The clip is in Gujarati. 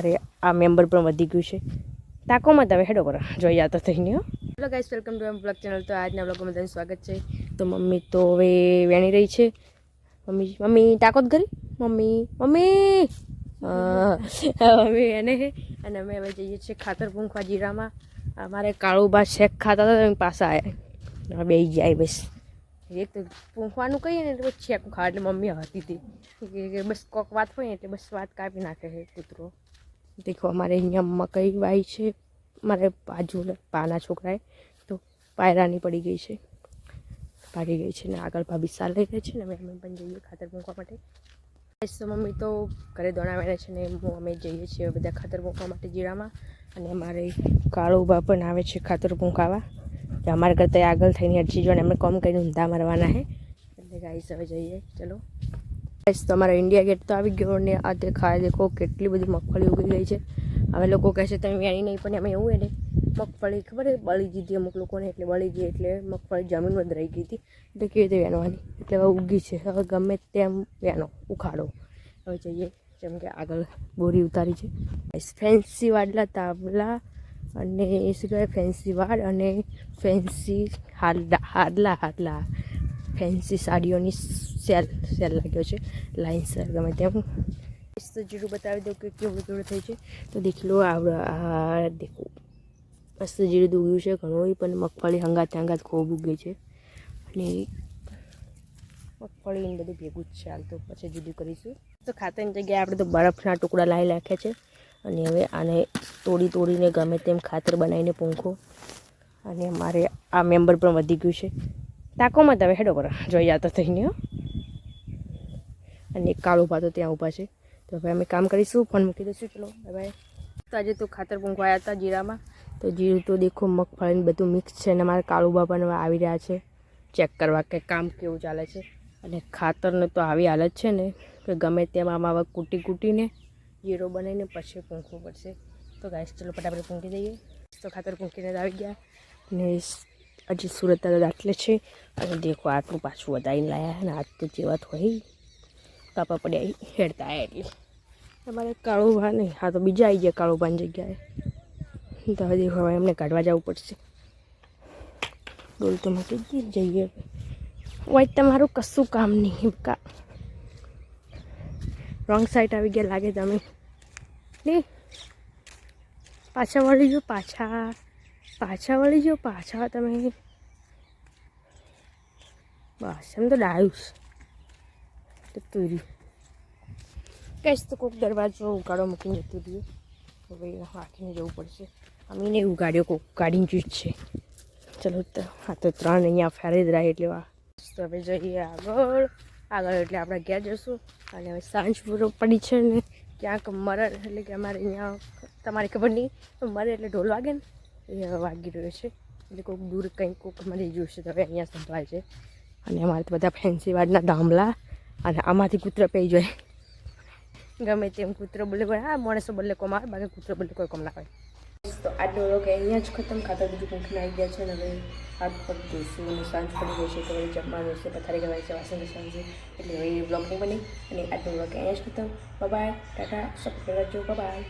અમારે આ મેમ્બર પણ વધી ગયું છે. તાકોમાં તમે હેડો કરો. જોઈ તો થઈને hello guys welcome to M blog channel તો આજના બ્લોગમાં બધાનું સ્વાગત છે. તો મમ્મી તો હવે વેણી રહી છે. મમ્મી મમ્મી તાકોત જ કરી? Mummy mummy! હવે એને અને અમે હવે જઈએ છીએ ખાતર પૂંખવા જીરામાં. અમારે કાળુબા શેક ખાતા હતા એમ પાછા આવ્યા બે જાય બસ. એક તો પૂંખવાનું કહીએ ને એટલે બસ શેક ખા એટલે મમ્મી હતી હતી બસ કોક વાત હોય ને એટલે બસ વાત કાપી નાખે છે કૂતરો. દેખો, અમારે અહીંયા મકઈ વાઈ છે, મારે બાજુ પાના છોકરાએ, તો પાયરાની પડી ગઈ છે. ભાગી ગઈ છે ને આગળ ભાભી સાર લઈ રહી છે ને, અમે અમે પણ જઈએ ખાતર મૂકવા માટે. તો મમ્મી તો ઘરે દોડાવેલા છે ને, હું, અમે જઈએ છીએ બધા ખાતર મૂકવા માટે જીરામાં. અને અમારે કાળુબા પણ આવે છે ખાતર મૂકાવા. અમારા કરતાં આગળ થઈને અડચી જો એમને કોમ કરીને ઊંધા મારવાના છે એટલે ગાઈસ હવે જઈએ. ચલો. ગાઈસ તો અમારા ઇન્ડિયા ગેટ તો આવી ગયો ને આ દેખાય દેખો, કેટલી બધી મગફળી ઉગી ગઈ છે. હવે લોકો કહે છે, તમે વેણી નહીં, પણ અમે એવું એને મગફળી ખબર બળી ગઈ અમુક લોકોને, એટલે બળી ગઈ, એટલે મગફળી જમીનમાં જ રહી ગઈ હતી. એટલે કેવી રીતે વેણવાની? એટલે હવે ઉગી છે. હવે ગમે તેમ વેનો ઉખાડો. હવે જઈએ, જેમ કે આગળ બોરી ઉતારી છે. ફેન્સી વાડલા તાબલા અને એ શું કહેવાય ફેન્સી વાડ અને ફેન્સી હાડલા હાડલા હાડલા ફેન્સી સાડીઓની સેલ સેલ લાગ્યો છે, લાઈન સેલ ગમે તેમ તો જીરું બતાવી દઉં કે કેવું કેવું થઈ છે. તો દેખી લો આ દેખો. મસ્ત જીરું ઉગ્યું છે ઘણું પણ મગફળી હંગાત હંગાત ખૂબ ઉગે છે. અને મગફળી ને બધું ભેગું જ છે તો પછી જુદું કરીશું. તો ખાતરની જગ્યાએ આપણે તો બરફના ટુકડા લાવી નાખ્યા છે. અને હવે આને તોડી તોડીને ગમે તેમ ખાતર બનાવીને પૂંખો. અને અમારે આ મેમ્બર પણ વધી ગયું છે. તાકોમાં તમે હેડો કરો. જોઈ તો થઈને અને એક કાળો ભાતો ત્યાં ઊભા છે. તો હવે અમે કામ કરીશું, ફોન મૂકી દઈશું. ચલો બાય તો આજે તો ખાતર પૂંખવાયા હતા જીરામાં. તો જીરું તો દેખો, મગફળીને બધું મિક્સ છે અને મારા કાળુબા પણ આવી રહ્યા છે. ચેક કરવા કે કામ કેવું ચાલે છે. અને ખાતરને તો આવી હાલત છે ને, કે ગમે તેમ આમાં હવે કૂટી કૂટીને જીરો બનાવીને પછી પૂંખવું પડશે. તો ગાઈસ ચલો ફટાફટ પૂંકી દઈએ તો ખાતર પૂંખીને જ આવી ગયા. ને હજી સુરત આટલે છે. અને દેખો, આટલું પાછું વધારીને લાયા અને તો જેવા હોય. કાપા પડ્યા હેડતા એટલે. અમારે કાળો ભા નહીં, હા તો બીજા આવી ગયા કાળો ભાની જગ્યાએ. તો દેખો હવે એમને કાઢવા જવું પડશે. ડોલ તો મૂકી જ, જઈએ. હોય તમારું કશું કામ નહીં કા રોંગ સાઈડ આવી ગયા લાગે તમે. નહીં પાછા વળી જો, પાછા. પાછા વળી જો, પાછા તમે. બસ, એમ તો ડાયુસ. તો તુર્યું કહીશ તો કોઈક દરવાજો ઉગાડો મૂકીને જતું રહ્યું હવે વાંકીને જવું પડશે. અમીને ઉગાડ્યો કોઈક ઉગાડીને જ છે. ચલો તો, આ તો ત્રણ અહીંયા ફેરી જ રહ્યા એટલે તો હવે જઈએ આગળ. આગળ એટલે આપણે ઘેર જઈશું અને હવે સાંજ પૂરો પડી છે ને, ક્યાંક મરે એટલે કે અમારે અહીંયા, તમારે ખબર નહીં, મરે એટલે ઢોલ વાગે ને, એ વાગી રહ્યો છે. એટલે કોઈક દૂર કંઈક કોઈક મરી છે તો હવે અહીંયા સંભળાય છે. અને અમારે તો બધા ફેન્સી વાડના દામલા અને આમાંથી કૂતરો પી જાય. ગમે તેમ કૂતરો બોલે હા, માણસો બોલે કોમ આવે, બાકી કૂતરો બોલે કોઈ કોમ ના આવે તો આજનો લોકો અહીંયા જ ખતમ, ખાતા બીજું પૂંખીને આવી ગયા છે ને હવે હાથ પગ ધોઈશું અને સાંજ પડી ગઈ છે તો હવે જમવાનું છે, પથારી ગવાય છે, વાસણ સાંજે એટલે હવે બ્લોગ નહીં બની. અને આજનો લોકો અહીંયા જ ખતમ. બાય ટાટા સપોર્ટ કરજો બાય